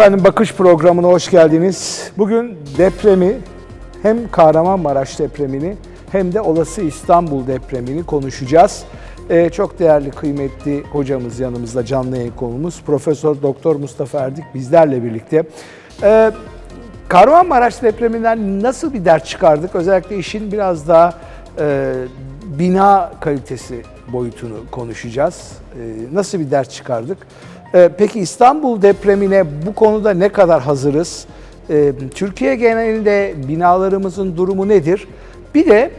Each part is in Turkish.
Efendim bakış programına hoş geldiniz. Bugün depremi hem Kahramanmaraş depremini hem de olası İstanbul depremini konuşacağız. Ee, çok değerli kıymetli hocamız yanımızda canlı yayın konuğumuz Profesör Doktor Mustafa Erdik bizlerle birlikte. Ee, Kahramanmaraş depreminden nasıl bir ders çıkardık? Özellikle işin biraz daha e, bina kalitesi boyutunu konuşacağız. E, nasıl bir ders çıkardık? E, peki İstanbul depremine bu konuda ne kadar hazırız? E, Türkiye genelinde binalarımızın durumu nedir? Bir de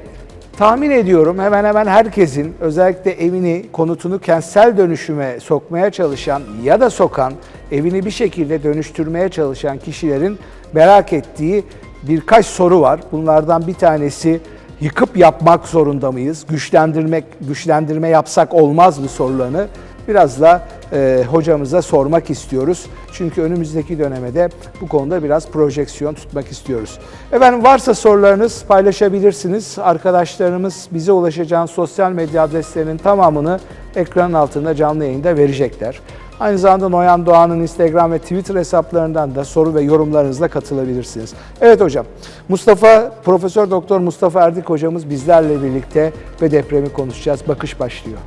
tahmin ediyorum hemen hemen herkesin özellikle evini, konutunu kentsel dönüşüme sokmaya çalışan ya da sokan, evini bir şekilde dönüştürmeye çalışan kişilerin merak ettiği birkaç soru var. Bunlardan bir tanesi yıkıp yapmak zorunda mıyız? Güçlendirmek, güçlendirme yapsak olmaz mı sorularını biraz da e, hocamıza sormak istiyoruz. Çünkü önümüzdeki dönemede bu konuda biraz projeksiyon tutmak istiyoruz. Efendim varsa sorularınız paylaşabilirsiniz. Arkadaşlarımız bize ulaşacağın sosyal medya adreslerinin tamamını ekranın altında canlı yayında verecekler. Aynı zamanda Noyan Doğan'ın Instagram ve Twitter hesaplarından da soru ve yorumlarınızla katılabilirsiniz. Evet hocam, Mustafa, Profesör Doktor Mustafa Erdik hocamız bizlerle birlikte ve depremi konuşacağız. Bakış başlıyor.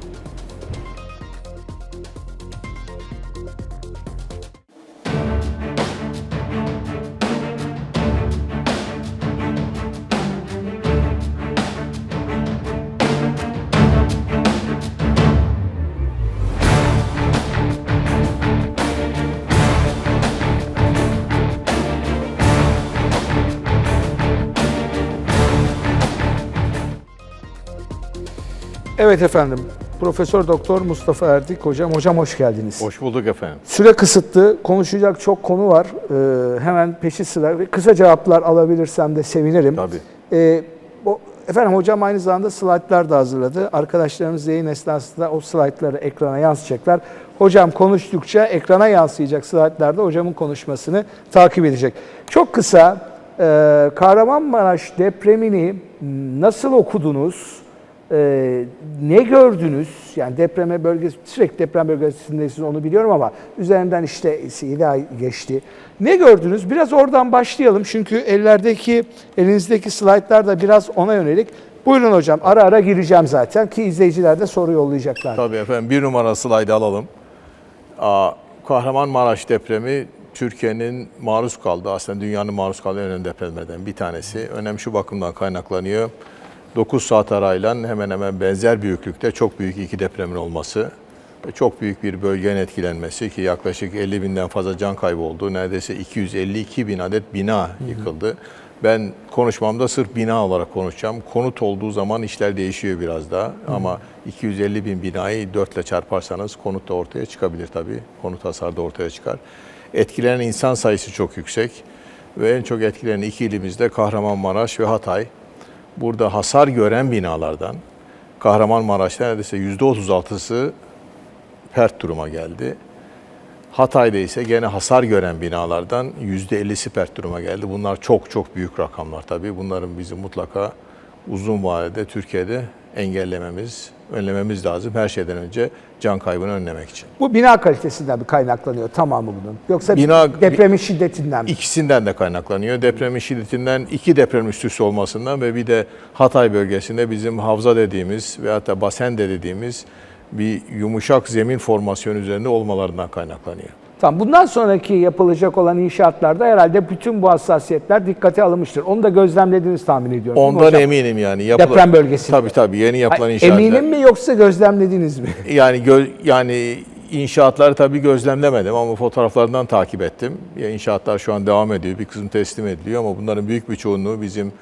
Evet efendim, Profesör Doktor Mustafa Erdik hocam. Hocam hoş geldiniz. Hoş bulduk efendim. Süre kısıtlı, konuşacak çok konu var. Ee, hemen peşi sıra kısa cevaplar alabilirsem de sevinirim. Tabii. Ee, o, efendim hocam aynı zamanda slaytlar da hazırladı. Arkadaşlarımız yayın esnasında o slaytları ekrana yansıtacaklar. Hocam konuştukça ekrana yansıyacak slaytlarda hocamın konuşmasını takip edecek. Çok kısa, e, Kahramanmaraş depremini nasıl okudunuz? Ee, ne gördünüz? Yani depreme bölgesi, sürekli deprem bölgesindesiniz onu biliyorum ama üzerinden işte 7 ay geçti. Ne gördünüz? Biraz oradan başlayalım çünkü ellerdeki, elinizdeki slaytlar da biraz ona yönelik. Buyurun hocam, ara ara gireceğim zaten ki izleyiciler de soru yollayacaklar. Tabii efendim bir numara slaydı alalım. Kahramanmaraş depremi Türkiye'nin maruz kaldığı, aslında dünyanın maruz kaldığı en önemli depremlerden bir tanesi. Önem şu bakımdan kaynaklanıyor. 9 saat arayla hemen hemen benzer büyüklükte çok büyük iki depremin olması ve çok büyük bir bölgenin etkilenmesi ki yaklaşık 50 binden fazla can kaybı oldu. Neredeyse 252 bin adet bina yıkıldı. Ben konuşmamda sırf bina olarak konuşacağım. Konut olduğu zaman işler değişiyor biraz daha ama 250 bin binayı 4 ile çarparsanız konut da ortaya çıkabilir tabii. Konut hasarı da ortaya çıkar. Etkilenen insan sayısı çok yüksek ve en çok etkilenen iki ilimizde Kahramanmaraş ve Hatay. Burada hasar gören binalardan Kahramanmaraş'ta neredeyse %36'sı pert duruma geldi. Hatay'da ise gene hasar gören binalardan %50'si pert duruma geldi. Bunlar çok çok büyük rakamlar tabii. Bunların bizim mutlaka uzun vadede Türkiye'de engellememiz, önlememiz lazım. Her şeyden önce can kaybını önlemek için. Bu bina kalitesinden mi kaynaklanıyor tamamı bunun? Yoksa Bina- depremin şiddetinden mi? İkisinden de kaynaklanıyor. Depremin şiddetinden iki deprem üst üste olmasından ve bir de Hatay bölgesinde bizim havza dediğimiz veyahut da basen de dediğimiz bir yumuşak zemin formasyonu üzerinde olmalarından kaynaklanıyor. Tamam. Bundan sonraki yapılacak olan inşaatlarda herhalde bütün bu hassasiyetler dikkate alınmıştır. Onu da gözlemlediniz tahmin ediyorum. Ondan eminim yani. Yapı- Deprem bölgesinde. Tabii tabii yeni yapılan inşaatlar. Eminim mi yoksa gözlemlediniz mi? Yani gö- yani inşaatları tabii gözlemlemedim ama fotoğraflardan takip ettim. Ya inşaatlar şu an devam ediyor. Bir kısım teslim ediliyor ama bunların büyük bir çoğunluğu bizim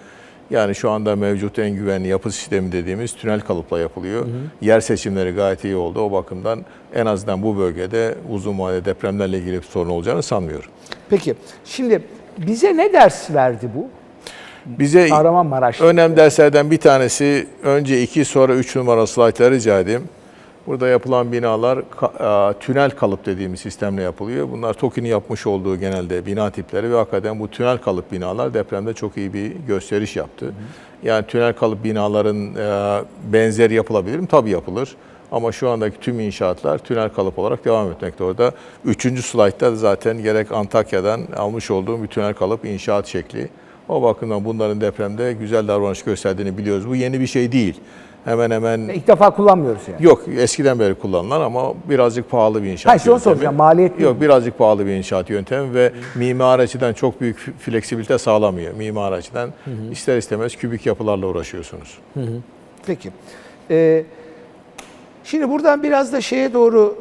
yani şu anda mevcut en güvenli yapı sistemi dediğimiz tünel kalıpla yapılıyor. Yer seçimleri gayet iyi oldu. O bakımdan en azından bu bölgede uzun vadeli depremlerle ilgili bir sorun olacağını sanmıyorum. Peki şimdi bize ne ders verdi bu? Bize Kahramanmaraş. önemli derslerden bir tanesi önce iki sonra üç numara slaytları rica edeyim. Burada yapılan binalar e, tünel kalıp dediğimiz sistemle yapılıyor. Bunlar TOKİ'nin yapmış olduğu genelde bina tipleri ve hakikaten bu tünel kalıp binalar depremde çok iyi bir gösteriş yaptı. Yani tünel kalıp binaların e, benzeri yapılabilir mi? Tabii yapılır. Ama şu andaki tüm inşaatlar tünel kalıp olarak devam etmekte orada. Üçüncü slaytta zaten gerek Antakya'dan almış olduğum bir tünel kalıp inşaat şekli. O bakımdan bunların depremde güzel davranış gösterdiğini biliyoruz. Bu yeni bir şey değil. Hemen hemen İlk defa kullanmıyoruz yani. Yok eskiden beri kullanılan ama birazcık pahalı bir inşaat Hayır, yöntemi. soracağım, maliyetli Yok birazcık pahalı bir inşaat yöntemi ve mimari açıdan çok büyük fleksibilite sağlamıyor. Mimari açıdan ister istemez kübik yapılarla uğraşıyorsunuz. Peki. Ee, şimdi buradan biraz da şeye doğru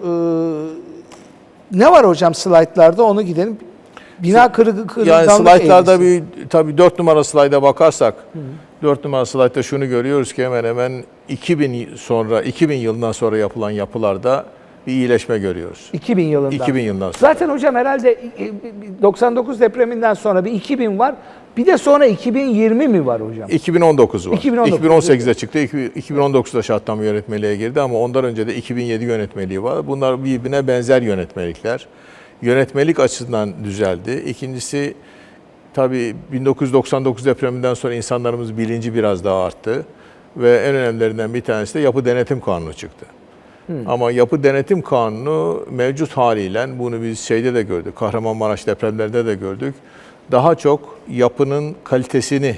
e, ne var hocam slaytlarda onu gidelim. Bina kırık kırılganlık Yani slaytlarda eğrisi. bir tabii 4 numara slayda bakarsak 4 numara slaytta şunu görüyoruz ki hemen hemen 2000 sonra 2000 yılından sonra yapılan yapılarda bir iyileşme görüyoruz. 2000 yılında. 2000 yılından sonra. Zaten hocam herhalde e, 99 depreminden sonra bir 2000 var. Bir de sonra 2020 mi var hocam? 2019 var. 2019, 2018'de çıktı. iki- 2019'da şartname yönetmeliğe girdi ama ondan önce de 2007 yönetmeliği var. Bunlar birbirine benzer yönetmelikler. Yönetmelik açısından düzeldi. İkincisi tabii 1999 depreminden sonra insanlarımız bilinci biraz daha arttı. Ve en önemlilerinden bir tanesi de yapı denetim kanunu çıktı. Ama yapı denetim kanunu mevcut haliyle bunu biz şeyde de gördük. Kahramanmaraş depremlerde de gördük. Daha çok yapının kalitesini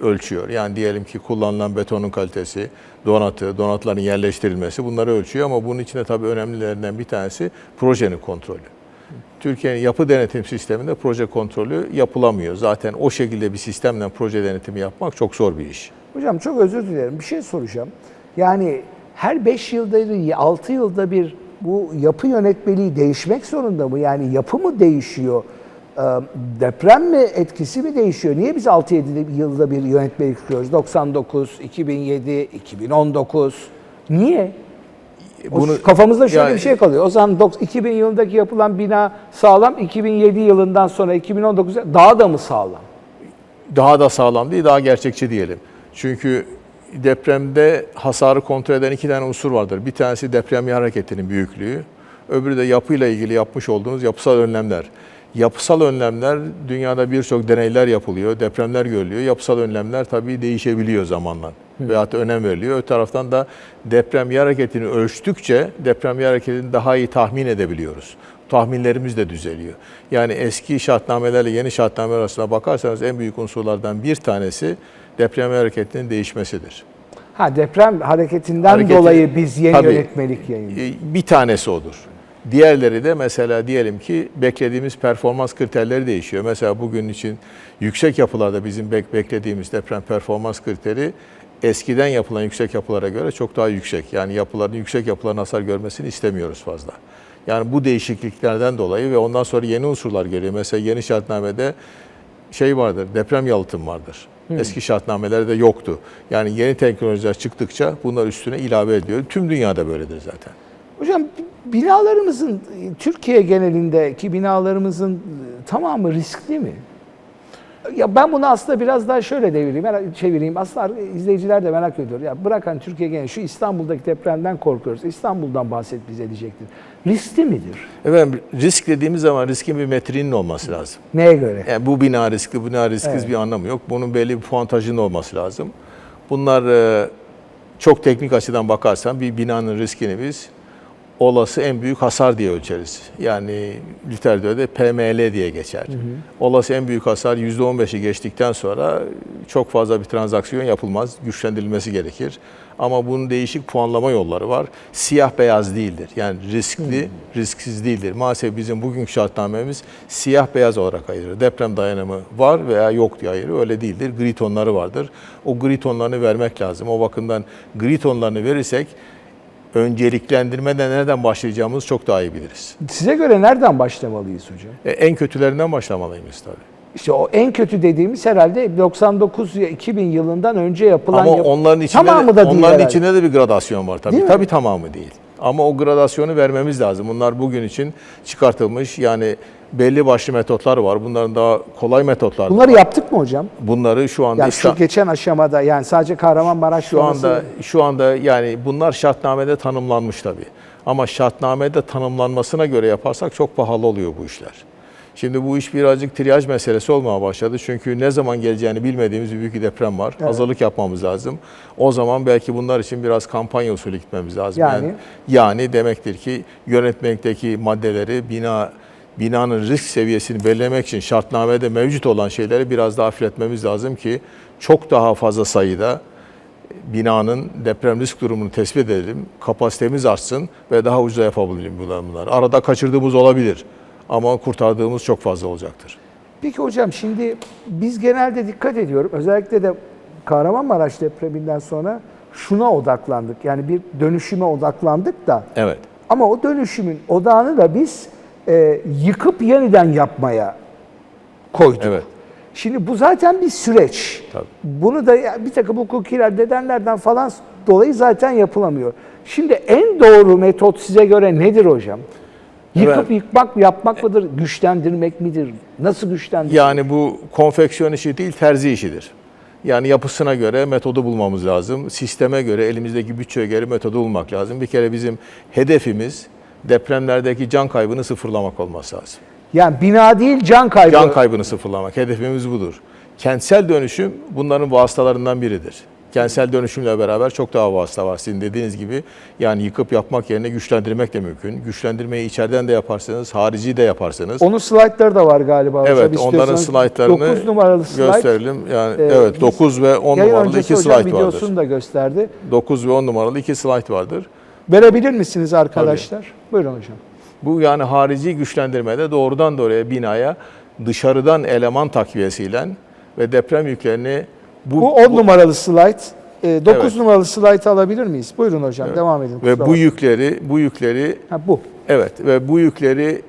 ölçüyor. Yani diyelim ki kullanılan betonun kalitesi, donatı, donatların yerleştirilmesi bunları ölçüyor ama bunun içinde tabii önemlilerinden bir tanesi projenin kontrolü. Türkiye'nin yapı denetim sisteminde proje kontrolü yapılamıyor. Zaten o şekilde bir sistemle proje denetimi yapmak çok zor bir iş. Hocam çok özür dilerim. Bir şey soracağım. Yani her 5 yılda bir, 6 yılda bir bu yapı yönetmeliği değişmek zorunda mı? Yani yapı mı değişiyor? Ee, Deprem mi etkisi mi değişiyor? Niye biz 6-7 yılda bir yönetmelik çıkıyoruz? 99, 2007, 2019. Niye? Bunu- kafamızda şöyle Yani- bir şey kalıyor. O zaman dok- 2000 yılındaki yapılan bina sağlam, 2007 yılından sonra 2019'da daha da mı sağlam? daha da sağlam değil, daha gerçekçi diyelim. Çünkü depremde hasarı kontrol eden iki tane unsur vardır. Bir tanesi deprem hareketinin büyüklüğü, öbürü de yapıyla ilgili yapmış olduğunuz yapısal önlemler. Yapısal önlemler, dünyada birçok deneyler yapılıyor, depremler görülüyor. Yapısal önlemler tabii değişebiliyor zamanla veyahut da önem veriliyor. Öte taraftan da deprem hareketini ölçtükçe deprem hareketini daha iyi tahmin edebiliyoruz tahminlerimiz de düzeliyor. Yani eski şartnamelerle yeni şartnameler arasında bakarsanız en büyük unsurlardan bir tanesi deprem hareketinin değişmesidir. Ha deprem hareketinden Hareketi- dolayı biz yeni Tabii. yönetmelik yayınlıyoruz. E, Bir tanesi odur. Diğerleri de mesela diyelim ki beklediğimiz performans kriterleri değişiyor. Mesela bugün için yüksek yapılarda bizim bek- beklediğimiz deprem performans kriteri eskiden yapılan yüksek yapılara göre çok daha yüksek. Yani yapıların yüksek yapıların hasar görmesini istemiyoruz fazla. Yani bu değişikliklerden dolayı ve ondan sonra yeni unsurlar geliyor. Mesela yeni şartnamede şey vardır, deprem yalıtım vardır. Eski şartnamelerde yoktu. Yani yeni teknolojiler çıktıkça bunlar üstüne ilave ediyor. Tüm dünyada böyledir zaten. Hocam binalarımızın Türkiye genelindeki binalarımızın e, tamamı riskli mi? Ya ben bunu aslında biraz daha şöyle devireyim, çevireyim. Aslında izleyiciler de merak ediyor. Ya bırakın Türkiye geneli şu İstanbul'daki depremden korkuyoruz. İstanbul'dan bahset bize diyecektir. Riskli midir? Efendim risk dediğimiz zaman riskin bir metriğinin olması lazım. Neye göre? Yani bu bina riski, bu bina riskiz Evet. bir anlamı yok. Bunun belli bir puantajının olması lazım. Bunlar e, çok teknik açıdan bakarsan bir binanın riskini biz olası en büyük hasar diye ölçeriz. Yani literatürde PML diye geçer. Olası en büyük hasar %15'i geçtikten sonra çok fazla bir transaksiyon yapılmaz. Güçlendirilmesi gerekir. Ama bunun değişik puanlama yolları var. Siyah beyaz değildir. Yani riskli, risksiz değildir. Maalesef bizim bugünkü şartnamemiz siyah beyaz olarak ayırır. Deprem dayanımı var veya yok diye ayırır. Öyle değildir. Gri tonları vardır. O gri tonlarını vermek lazım. O bakımdan gri tonlarını verirsek önceliklendirmeden nereden başlayacağımızı çok daha iyi biliriz. Size göre nereden başlamalıyız hocam? E, en kötülerinden başlamalıyız tabii. İşte o en kötü dediğimiz herhalde 99 ya 2000 yılından önce yapılan Ama yap- onların içinde tamamı da değil onların herhalde. içinde de bir gradasyon var tabii. Değil mi? tabii tamamı değil. Ama o gradasyonu vermemiz lazım. Bunlar bugün için çıkartılmış yani belli başlı metotlar var. Bunların daha kolay metotlar. Bunları var. yaptık mı hocam? Bunları şu anda Yani şu geçen aşamada yani sadece Kahramanmaraş şu anda şu anda yani bunlar şartnamede tanımlanmış tabii. Ama şartnamede tanımlanmasına göre yaparsak çok pahalı oluyor bu işler. Şimdi bu iş birazcık triyaj meselesi olmaya başladı. Çünkü ne zaman geleceğini bilmediğimiz bir büyük bir deprem var. Hazırlık yapmamız lazım. O zaman belki bunlar için biraz kampanya usulü gitmemiz lazım. Yani? yani demektir ki yönetmelikteki maddeleri bina binanın risk seviyesini belirlemek için şartnamede mevcut olan şeyleri biraz daha hafifletmemiz lazım ki çok daha fazla sayıda binanın deprem risk durumunu tespit edelim, kapasitemiz artsın ve daha ucuza yapabilelim bunları. Arada kaçırdığımız olabilir ama kurtardığımız çok fazla olacaktır. Peki hocam şimdi biz genelde dikkat ediyorum. Özellikle de Kahramanmaraş depreminden sonra şuna odaklandık. Yani bir dönüşüme odaklandık da Evet. ama o dönüşümün odağını da biz e, yıkıp yeniden yapmaya koyduk. Evet. Şimdi bu zaten bir süreç. Tabii. Bunu da bir takım hukukiler, nedenlerden falan dolayı zaten yapılamıyor. Şimdi en doğru metot size göre nedir hocam? Yıkıp Evet. yıkmak yapmak mıdır? Güçlendirmek midir? Nasıl güçlendirmek? Yani bu konfeksiyon işi değil, terzi işidir. Yani yapısına göre metodu bulmamız lazım. Sisteme göre, elimizdeki bütçeye göre metodu bulmak lazım. Bir kere bizim hedefimiz depremlerdeki can kaybını sıfırlamak olması lazım. Yani bina değil can kaybı. Can kaybını sıfırlamak. Hedefimiz budur. Kentsel dönüşüm bunların vasıtalarından biridir. Kentsel dönüşümle beraber çok daha vasıta var. Sizin dediğiniz gibi yani yıkıp yapmak yerine güçlendirmek de mümkün. Güçlendirmeyi içeriden de yaparsınız, harici de yaparsınız. Onun slaytları da var galiba hocam. Evet, onların İstiyorsanız slaytlarını 9 numaralı slide. gösterelim. Yani Ee, evet biz- 9 ve 10 Yayın numaralı iki hocam slide vardır. videosunu da gösterdi. 9 ve 10 numaralı iki slide vardır. Verebilir misiniz arkadaşlar? Buyurun hocam. Bu yani harici güçlendirmede doğrudan doğruya binaya dışarıdan eleman takviyesiyle ve deprem yüklerini bu, Bu 10 numaralı slide. 9 Evet. numaralı slide alabilir miyiz? Buyurun hocam devam edin. ve bu bakmayın. yükleri bu yükleri ha, bu. evet ve bu yükleri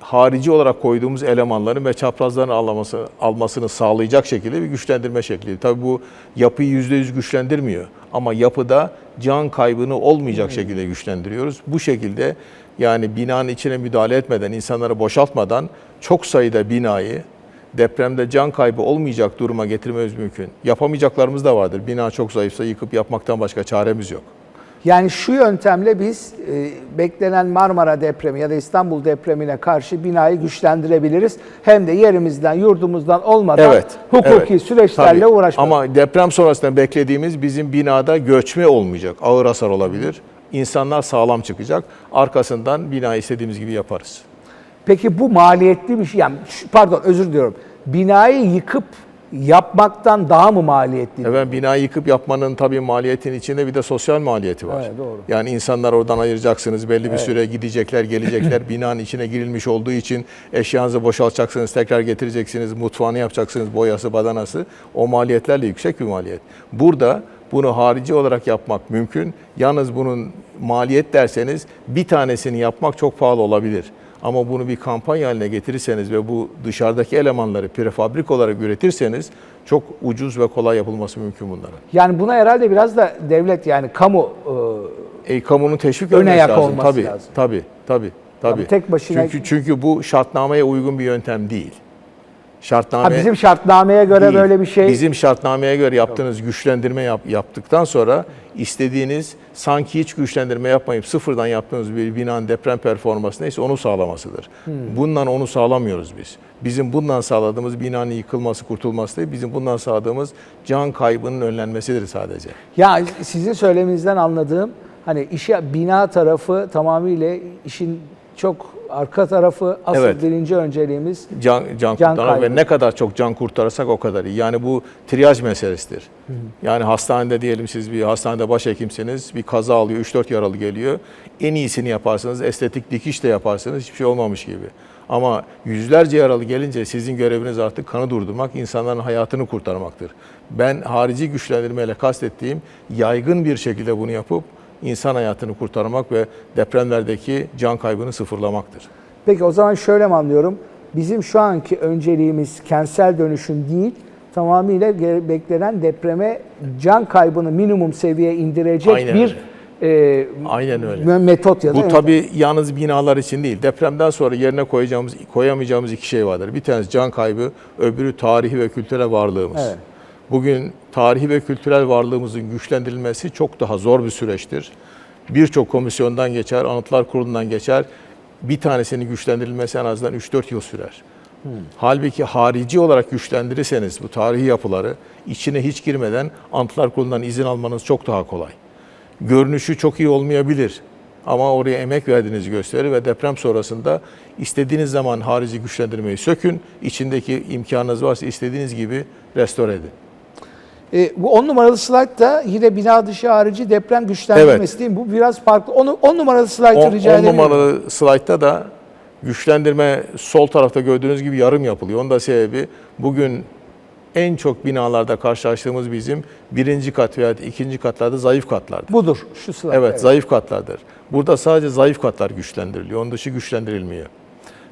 harici olarak koyduğumuz elemanların ve çaprazların alması, almasını sağlayacak şekilde bir güçlendirme şekli. Tabii bu yapıyı %100 güçlendirmiyor ama yapıda can kaybını olmayacak şekilde güçlendiriyoruz. Bu şekilde yani binanın içine müdahale etmeden, insanları boşaltmadan çok sayıda binayı depremde can kaybı olmayacak duruma getirmemiz mümkün. Yapamayacaklarımız da vardır. Bina çok zayıfsa yıkıp yapmaktan başka çaremiz yok. Yani şu yöntemle biz e, beklenen Marmara depremi ya da İstanbul depremine karşı binayı güçlendirebiliriz. Hem de yerimizden, yurdumuzdan olmadan Evet. hukuki evet. süreçlerle uğraşmak. Ama deprem sonrasında beklediğimiz bizim binada göçme olmayacak. Ağır hasar olabilir. İnsanlar sağlam çıkacak. Arkasından bina istediğimiz gibi yaparız. Peki bu maliyetli bir şey. Yani pardon özür diliyorum. Binayı yıkıp yapmaktan daha mı maliyetli? Efendim binayı yıkıp yapmanın tabii maliyetin içinde bir de sosyal maliyeti var. Evet, doğru. Yani insanlar oradan ayıracaksınız. Belli bir süre gidecekler, gelecekler. Binanın içine girilmiş olduğu için eşyanızı boşaltacaksınız, tekrar getireceksiniz, mutfağını yapacaksınız, boyası, badanası. O maliyetlerle yüksek bir maliyet. Burada bunu harici olarak yapmak mümkün. Yalnız bunun maliyet derseniz bir tanesini yapmak çok pahalı olabilir. Ama bunu bir kampanya haline getirirseniz ve bu dışarıdaki elemanları prefabrik olarak üretirseniz çok ucuz ve kolay yapılması mümkün bunların. Yani buna herhalde biraz da devlet yani kamu e, E, kamunun teşvik Ön etmesi ayak lazım. olması tabii, lazım. Tabii, tabii, tabii. Tabii tek başına- Çünkü çünkü bu şartnameye uygun bir yöntem değil. Şartname ha, bizim şartnameye göre değil. böyle bir şey Bizim şartnameye göre yaptığınız güçlendirme yap, yaptıktan sonra istediğiniz sanki hiç güçlendirme yapmayıp sıfırdan yaptığınız bir binanın deprem performansı neyse onu sağlamasıdır. Hmm. Bundan onu sağlamıyoruz biz. Bizim bundan sağladığımız binanın yıkılması, kurtulması değil, bizim bundan sağladığımız can kaybının önlenmesidir sadece. Ya sizin söyleminizden anladığım hani işe bina tarafı tamamıyla işin çok arka tarafı asıl Evet. birinci önceliğimiz. can, can, Can kurtaran kaybı. ve ne kadar çok can kurtarırsak o kadar iyi. Yani bu triyaj meselesidir. Yani hastanede diyelim siz bir hastanede başhekimsiniz, bir kaza alıyor, 3-4 yaralı geliyor. En iyisini yaparsınız, estetik dikiş de yaparsınız, hiçbir şey olmamış gibi. Ama yüzlerce yaralı gelince sizin göreviniz artık kanı durdurmak, insanların hayatını kurtarmaktır. Ben harici güçlendirmeyle kastettiğim yaygın bir şekilde bunu yapıp insan hayatını kurtarmak ve depremlerdeki can kaybını sıfırlamaktır. Peki o zaman şöyle mi anlıyorum? Bizim şu anki önceliğimiz kentsel dönüşüm değil, tamamıyla beklenen depreme can kaybını minimum seviyeye indirecek Aynen bir e, Aynen öyle. me- metot ya da Bu tabii yalnız binalar için değil. Depremden sonra yerine koyacağımız, koyamayacağımız iki şey vardır. Bir tanesi can kaybı, öbürü tarihi ve kültürel varlığımız. Evet. Bugün tarihi ve kültürel varlığımızın güçlendirilmesi çok daha zor bir süreçtir. Birçok komisyondan geçer, Anıtlar Kurulu'ndan geçer. Bir tanesinin güçlendirilmesi en azından 3-4 yıl sürer. Halbuki harici olarak güçlendirirseniz bu tarihi yapıları içine hiç girmeden Anıtlar Kurulu'ndan izin almanız çok daha kolay. Görünüşü çok iyi olmayabilir ama oraya emek verdiğinizi gösterir ve deprem sonrasında istediğiniz zaman harici güçlendirmeyi sökün, içindeki imkanınız varsa istediğiniz gibi restore edin. E, bu 10 numaralı slide da yine bina dışı harici deprem güçlendirmesi değil mi? Bu biraz farklı. 10 numaralı slide'ı 10 rica ederim. numaralı slaytta da güçlendirme sol tarafta gördüğünüz gibi yarım yapılıyor. Onun da sebebi bugün en çok binalarda karşılaştığımız bizim birinci kat veya ikinci katlarda zayıf katlardır. Budur şu slide. Evet, zayıf katlardır. Burada sadece zayıf katlar güçlendiriliyor. Onun dışı güçlendirilmiyor.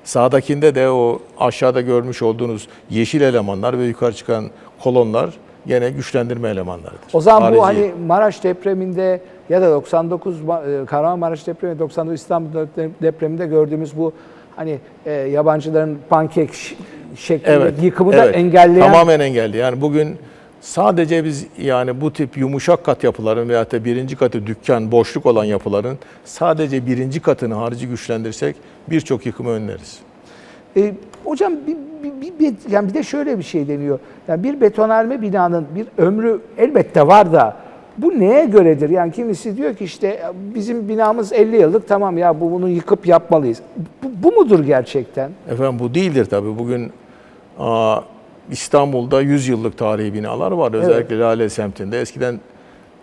Sağdakinde de o aşağıda görmüş olduğunuz yeşil elemanlar ve yukarı çıkan kolonlar gene güçlendirme elemanlarıdır. O zaman bu Harici. hani Maraş depreminde ya da 99 Ma- e, Kahramanmaraş depremi, 99 İstanbul dep- depreminde gördüğümüz bu hani e, yabancıların pankek şeklinde yıkımı da evet. engelleyen Tamamen engelli. Yani bugün sadece biz yani bu tip yumuşak kat yapıların veyahut da birinci katı dükkan, boşluk olan yapıların sadece birinci katını harici güçlendirsek birçok yıkımı önleriz. E, hocam bir, bir, bir- yani bir de şöyle bir şey deniyor. Yani bir betonarme binanın bir ömrü elbette var da bu neye göredir? Yani kimisi diyor ki işte bizim binamız 50 yıllık tamam ya bu bunu yıkıp yapmalıyız. Bu, bu mudur gerçekten? Efendim bu değildir tabii. Bugün aa, İstanbul'da 100 yıllık tarihi binalar var. Özellikle Lale semtinde. Eskiden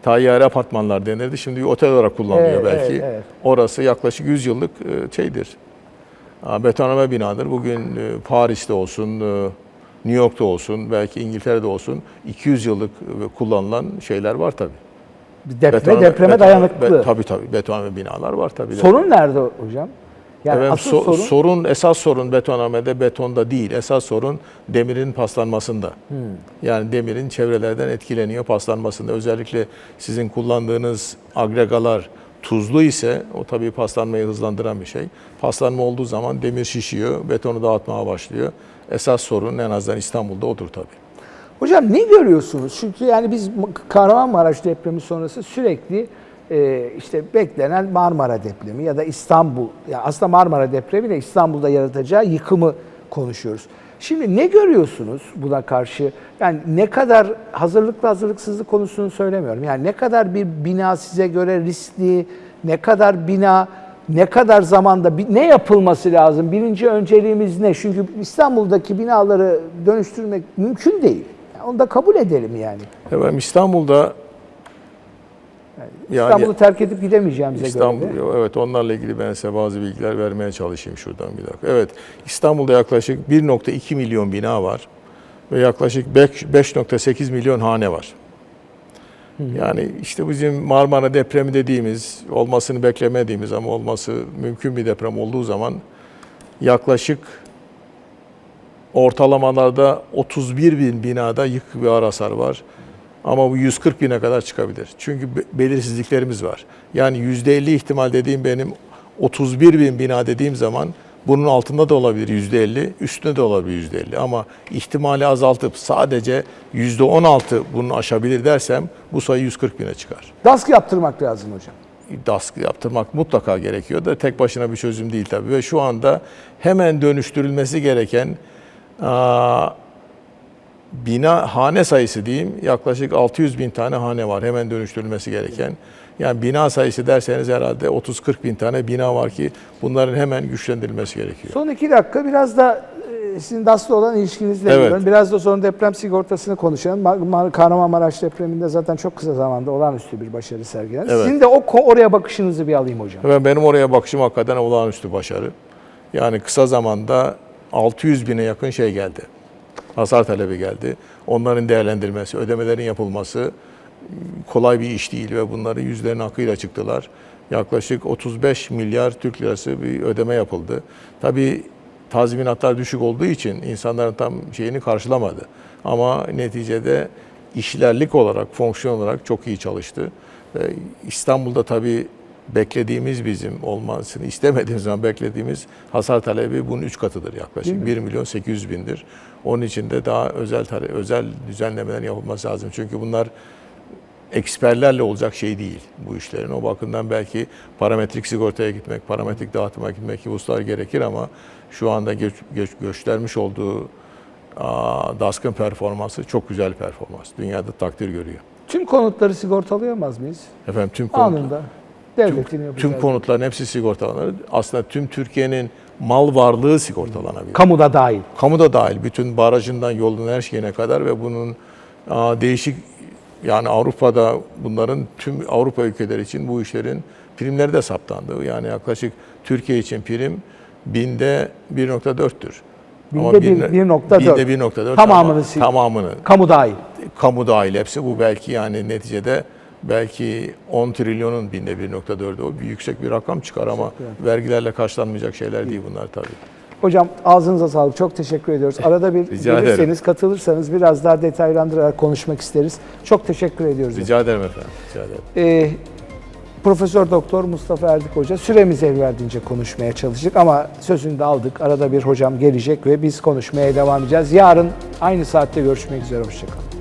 tayyare apartmanlar denirdi. Şimdi otel olarak kullanılıyor Evet, belki. evet, evet. Orası yaklaşık 100 yıllık e, şeydir. Betonarme binadır. Bugün e, Paris'te olsun, e, New York'ta olsun, belki İngiltere'de olsun 200 yıllık e, kullanılan şeyler var tabii. Depreme, Betonarme- depreme beton- dayanıklı. be- tabii tabii betonarme binalar var tabii. Sorun nerede hocam? Yani Efendim, asıl so- sorun sorun esas sorun betonarmede betonda değil. Esas sorun demirin paslanmasında. Hmm. Yani demirin çevrelerden etkileniyor paslanmasında. Özellikle sizin kullandığınız agregalar tuzlu ise o tabii paslanmayı hızlandıran bir şey. Paslanma olduğu zaman demir şişiyor, betonu dağıtmaya başlıyor. Esas sorun en azından İstanbul'da odur tabii. Hocam ne görüyorsunuz? Çünkü yani biz Kahramanmaraş depremi sonrası sürekli e, işte beklenen Marmara depremi ya da İstanbul, ya aslında Marmara depremi de İstanbul'da yaratacağı yıkımı konuşuyoruz. Şimdi ne görüyorsunuz buna karşı? Yani ne kadar hazırlıklı hazırlıksızlık konusunu söylemiyorum. Yani ne kadar bir bina size göre riskli, ne kadar bina ne kadar zamanda ne yapılması lazım? Birinci önceliğimiz ne? Çünkü İstanbul'daki binaları dönüştürmek mümkün değil. Onu da kabul edelim yani. Efendim İstanbul'da yani İstanbul'u terk edip gidemeyeceğimize İstanbul, göre. de. evet onlarla ilgili ben size bazı bilgiler vermeye çalışayım şuradan bir dakika. Evet, İstanbul'da yaklaşık 1.2 milyon bina var ve yaklaşık 5 5.8 milyon hane var. Yani işte bizim Marmara depremi dediğimiz, olmasını beklemediğimiz ama olması mümkün bir deprem olduğu zaman yaklaşık ortalamalarda 31 bin binada yık ve ağır hasar var. Ama bu 140 bine kadar çıkabilir. Çünkü be- belirsizliklerimiz var. Yani %50 ihtimal dediğim benim 31 bin bina dediğim zaman bunun altında da olabilir %50, üstünde de olabilir %50. Ama ihtimali azaltıp sadece %16 bunu aşabilir dersem bu sayı 140 bine çıkar. DASK yaptırmak lazım hocam. DASK yaptırmak mutlaka gerekiyor da tek başına bir çözüm değil tabii. Ve şu anda hemen dönüştürülmesi gereken aa, bina hane sayısı diyeyim yaklaşık 600 bin tane hane var hemen dönüştürülmesi gereken. Yani bina sayısı derseniz herhalde 30-40 bin tane bina var ki bunların hemen güçlendirilmesi gerekiyor. Son iki dakika biraz da e, sizin DASK'la olan ilişkinizle Evet. ilgili. Biraz da sonra deprem sigortasını konuşalım. Ma- Ma- Kahramanmaraş depreminde zaten çok kısa zamanda olağanüstü bir başarı sergilendi. Evet. Sizin de o oraya bakışınızı bir alayım hocam. Ve benim oraya bakışım hakikaten olağanüstü başarı. Yani kısa zamanda 600 bine yakın şey geldi. Hasar talebi geldi. Onların değerlendirilmesi, ödemelerin yapılması kolay bir iş değil ve bunları yüzlerin hakkıyla çıktılar. Yaklaşık 35 milyar Türk lirası bir ödeme yapıldı. Tabii tazminatlar düşük olduğu için insanların tam şeyini karşılamadı. Ama neticede işlerlik olarak, fonksiyon olarak çok iyi çalıştı. İstanbul'da tabii beklediğimiz bizim olmasını istemediğimiz zaman beklediğimiz hasar talebi bunun 3 katıdır yaklaşık. 1 milyon 800 bindir. Onun için de daha özel özel düzenlemelerin yapılması lazım. Çünkü bunlar eksperlerle olacak şey değil bu işlerin. O bakımdan belki parametrik sigortaya gitmek, parametrik dağıtıma gitmek hususlar gerekir ama şu anda göç, göç, göstermiş olduğu aa, DASK'ın performansı çok güzel performans. Dünyada takdir görüyor. Tüm konutları sigortalayamaz mıyız? Efendim tüm konut, Anında. Devletin yapacağı. tüm konutların hepsi sigortalanır. Aslında tüm Türkiye'nin mal varlığı sigortalanabilir. Kamuda dahil. Kamu da dahil bütün barajından yolun her şeyine kadar ve bunun değişik yani Avrupa'da bunların tüm Avrupa ülkeleri için bu işlerin primleri de saptandı. Yani yaklaşık Türkiye için prim binde 1.4'tür. Ama Binde bir- bir- 1.4. Binde 1.4. Tamamını Tamamını. Kamu dahil. Kamu dahil hepsi. Bu belki yani neticede belki 10 trilyonun binde 1.4'ü o bir yüksek bir rakam çıkar ama vergilerle karşılanmayacak şeyler değil bunlar tabii. Hocam ağzınıza sağlık. Çok teşekkür ediyoruz. Arada bir Rica gelirseniz, ederim. katılırsanız biraz daha detaylandırarak konuşmak isteriz. Çok teşekkür ediyoruz. Rica ederim efendim. Rica ederim. Ee, Profesör Doktor Mustafa Erdik Hoca süremiz el verdiğince konuşmaya çalıştık ama sözünü de aldık. Arada bir hocam gelecek ve biz konuşmaya devam edeceğiz. Yarın aynı saatte görüşmek üzere. Hoşçakalın.